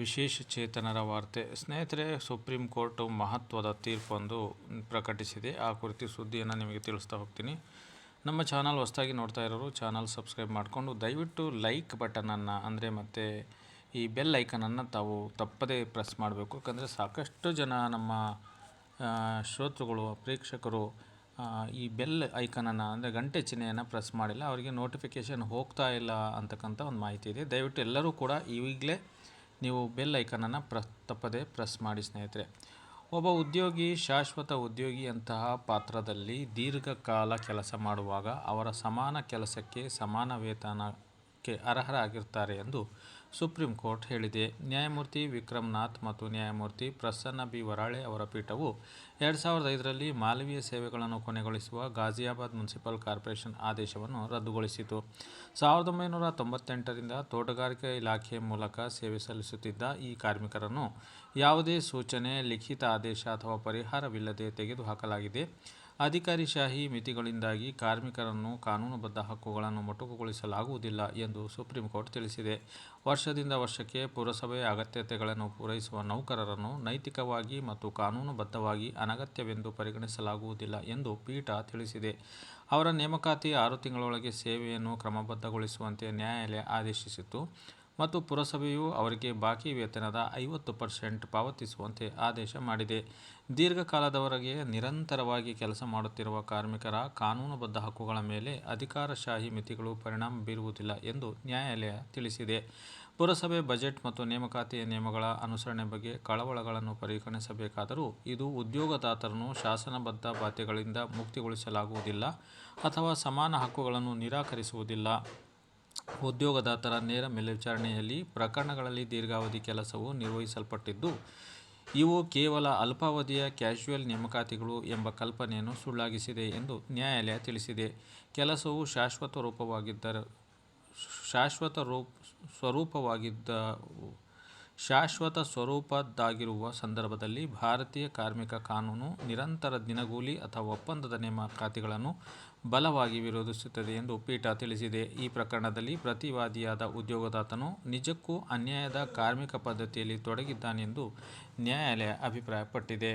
ವಿಶೇಷ ಚೇತನರ ವಾರ್ತೆ. ಸ್ನೇಹಿತರೆ, ಸುಪ್ರೀಂ ಕೋರ್ಟ್ ಮಹತ್ವದ ತೀರ್ಪೊಂದು ಪ್ರಕಟಿಸಿದೆ. ಆ ಕುರಿತು ಸುದ್ದಿಯನ್ನು ನಿಮಗೆ ತಿಳಿಸ್ತಾ ಹೋಗ್ತೀನಿ. ನಮ್ಮ ಚಾನಲ್ ಹೊಸದಾಗಿ ನೋಡ್ತಾ ಇರೋರು ಚಾನಲ್ ಸಬ್ಸ್ಕ್ರೈಬ್ ಮಾಡಿಕೊಂಡು, ದಯವಿಟ್ಟು ಲೈಕ್ ಬಟನನ್ನು, ಅಂದರೆ ಮತ್ತು ಈ ಬೆಲ್ ಐಕನನ್ನು ತಾವು ತಪ್ಪದೇ ಪ್ರೆಸ್ ಮಾಡಬೇಕು. ಯಾಕಂದರೆ ಸಾಕಷ್ಟು ಜನ ನಮ್ಮ ಶ್ರೋತೃಗಳು, ಪ್ರೇಕ್ಷಕರು ಈ ಬೆಲ್ ಐಕನನ್ನು, ಅಂದರೆ ಗಂಟೆ ಚಿಹ್ನೆಯನ್ನು ಪ್ರೆಸ್ ಮಾಡಿಲ್ಲ. ಅವರಿಗೆ ನೋಟಿಫಿಕೇಷನ್ ಹೋಗ್ತಾ ಇಲ್ಲ ಅಂತಕ್ಕಂಥ ಒಂದು ಮಾಹಿತಿ ಇದೆ. ದಯವಿಟ್ಟು ಎಲ್ಲರೂ ಕೂಡ ಈಗಲೇ ನೀವು ಬೆಲ್ ಐಕನನ್ನು ಪ್ರ, ತಪ್ಪದೇ ಪ್ರೆಸ್ ಮಾಡಿ ಸ್ನೇಹಿತರೆ. ಒಬ್ಬ ಉದ್ಯೋಗಿ, ಶಾಶ್ವತ ಉದ್ಯೋಗಿಯಂತಹ ಪಾತ್ರದಲ್ಲಿ ದೀರ್ಘಕಾಲ ಕೆಲಸ ಮಾಡುವಾಗ ಅವರ ಸಮಾನ ಕೆಲಸಕ್ಕೆ ಸಮಾನ ವೇತನಕ್ಕೆ ಅರ್ಹರಾಗಿರ್ತಾರೆ ಎಂದು ಸುಪ್ರೀಂ ಕೋರ್ಟ್ ಹೇಳಿದೆ. ನ್ಯಾಯಮೂರ್ತಿ ವಿಕ್ರಮ್ ನಾಥ್ ಮತ್ತು ನ್ಯಾಯಮೂರ್ತಿ ಪ್ರಸನ್ನ ಬಿ ವರಾಳೆ ಅವರ ಪೀಠವು ಎರಡು ಸಾವಿರದ ಐದರಲ್ಲಿ ಮಾಲವೀಯ ಸೇವೆಗಳನ್ನು ಕೊನೆಗೊಳಿಸುವ ಗಾಜಿಯಾಬಾದ್ ಮುನ್ಸಿಪಲ್ ಕಾರ್ಪೊರೇಷನ್ ಆದೇಶವನ್ನು ರದ್ದುಗೊಳಿಸಿತು. ಸಾವಿರದ ಒಂಬೈನೂರ ತೊಂಬತ್ತೆಂಟರಿಂದ ತೋಟಗಾರಿಕೆ ಇಲಾಖೆ ಮೂಲಕ ಸೇವೆ ಸಲ್ಲಿಸುತ್ತಿದ್ದ ಈ ಕಾರ್ಮಿಕರನ್ನು ಯಾವುದೇ ಸೂಚನೆ, ಲಿಖಿತ ಆದೇಶ ಅಥವಾ ಪರಿಹಾರವಿಲ್ಲದೆ ತೆಗೆದುಹಾಕಲಾಗಿದೆ. ಅಧಿಕಾರಿಶಾಹಿ ಮಿತಿಗಳಿಂದಾಗಿ ಕಾರ್ಮಿಕರನ್ನು ಕಾನೂನುಬದ್ಧ ಹಕ್ಕುಗಳನ್ನು ಮೊಟಕುಗೊಳಿಸಲಾಗುವುದಿಲ್ಲ ಎಂದು ಸುಪ್ರೀಂ ಕೋರ್ಟ್ ತಿಳಿಸಿದೆ. ವರ್ಷದಿಂದ ವರ್ಷಕ್ಕೆ ಪುರಸಭೆಯ ಅಗತ್ಯತೆಗಳನ್ನು ಪೂರೈಸುವ ನೌಕರರನ್ನು ನೈತಿಕವಾಗಿ ಮತ್ತು ಕಾನೂನುಬದ್ಧವಾಗಿ ಅನಗತ್ಯವೆಂದು ಪರಿಗಣಿಸಲಾಗುವುದಿಲ್ಲ ಎಂದು ಪೀಠ ತಿಳಿಸಿದೆ. ಅವರ ನೇಮಕಾತಿ ಆರು ತಿಂಗಳೊಳಗೆ ಸೇವೆಯನ್ನು ಕ್ರಮಬದ್ಧಗೊಳಿಸುವಂತೆ ನ್ಯಾಯಾಲಯ ಆದೇಶಿಸಿತು ಮತ್ತು ಪುರಸಭೆಯು ಅವರಿಗೆ ಬಾಕಿ ವೇತನದ ಐವತ್ತು ಪರ್ಸೆಂಟ್ ಪಾವತಿಸುವಂತೆ ಆದೇಶ ಮಾಡಿದೆ. ದೀರ್ಘಕಾಲದವರೆಗೆ ನಿರಂತರವಾಗಿ ಕೆಲಸ ಮಾಡುತ್ತಿರುವ ಕಾರ್ಮಿಕರ ಕಾನೂನುಬದ್ಧ ಹಕ್ಕುಗಳ ಮೇಲೆ ಅಧಿಕಾರಶಾಹಿ ಮಿತಿಗಳು ಪರಿಣಾಮ ಬೀರುವುದಿಲ್ಲ ಎಂದು ನ್ಯಾಯಾಲಯ ತಿಳಿಸಿದೆ. ಪುರಸಭೆ ಬಜೆಟ್ ಮತ್ತು ನೇಮಕಾತಿಯ ನಿಯಮಗಳ ಅನುಸರಣೆ ಬಗ್ಗೆ ಕಳವಳಗಳನ್ನು ಪರಿಗಣಿಸಬೇಕಾದರೂ ಇದು ಉದ್ಯೋಗದಾತರನ್ನು ಶಾಸನಬದ್ಧ ಬಾಧ್ಯಗಳಿಂದ ಮುಕ್ತಿಗೊಳಿಸಲಾಗುವುದಿಲ್ಲ ಅಥವಾ ಸಮಾನ ಹಕ್ಕುಗಳನ್ನು ನಿರಾಕರಿಸುವುದಿಲ್ಲ. ಉದ್ಯೋಗದಾತರ ನೇರ ಮೇಲ್ವಿಚಾರಣೆಯಲ್ಲಿ ಪ್ರಕರಣಗಳಲ್ಲಿ ದೀರ್ಘಾವಧಿ ಕೆಲಸವು ನಿರ್ವಹಿಸಲ್ಪಟ್ಟಿದ್ದು, ಇವು ಕೇವಲ ಅಲ್ಪಾವಧಿಯ ಕ್ಯಾಶುಯಲ್ ನೇಮಕಾತಿಗಳು ಎಂಬ ಕಲ್ಪನೆಯನ್ನು ಸುಳ್ಳಾಗಿಸಿದೆ ಎಂದು ನ್ಯಾಯಾಲಯ ತಿಳಿಸಿದೆ. ಕೆಲಸವು ಶಾಶ್ವತ ರೂಪವಾಗಿದ್ದರೆ ಶಾಶ್ವತ ಸ್ವರೂಪದ್ದಾಗಿರುವ ಸಂದರ್ಭದಲ್ಲಿ ಭಾರತೀಯ ಕಾರ್ಮಿಕ ಕಾನೂನು ನಿರಂತರ ದಿನಗೂಲಿ ಅಥವಾ ಒಪ್ಪಂದದ ನೇಮಕಾತಿಗಳನ್ನು ಬಲವಾಗಿ ವಿರೋಧಿಸುತ್ತದೆ ಎಂದು ಪೀಠ ತಿಳಿಸಿದೆ. ಈ ಪ್ರಕರಣದಲ್ಲಿ ಪ್ರತಿವಾದಿಯಾದ ಉದ್ಯೋಗದಾತನು ನಿಜಕ್ಕೂ ಅನ್ಯಾಯದ ಕಾರ್ಮಿಕ ಪದ್ಧತಿಯಲ್ಲಿ ತೊಡಗಿದ್ದಾನೆಂದು ನ್ಯಾಯಾಲಯ ಅಭಿಪ್ರಾಯಪಟ್ಟಿದೆ.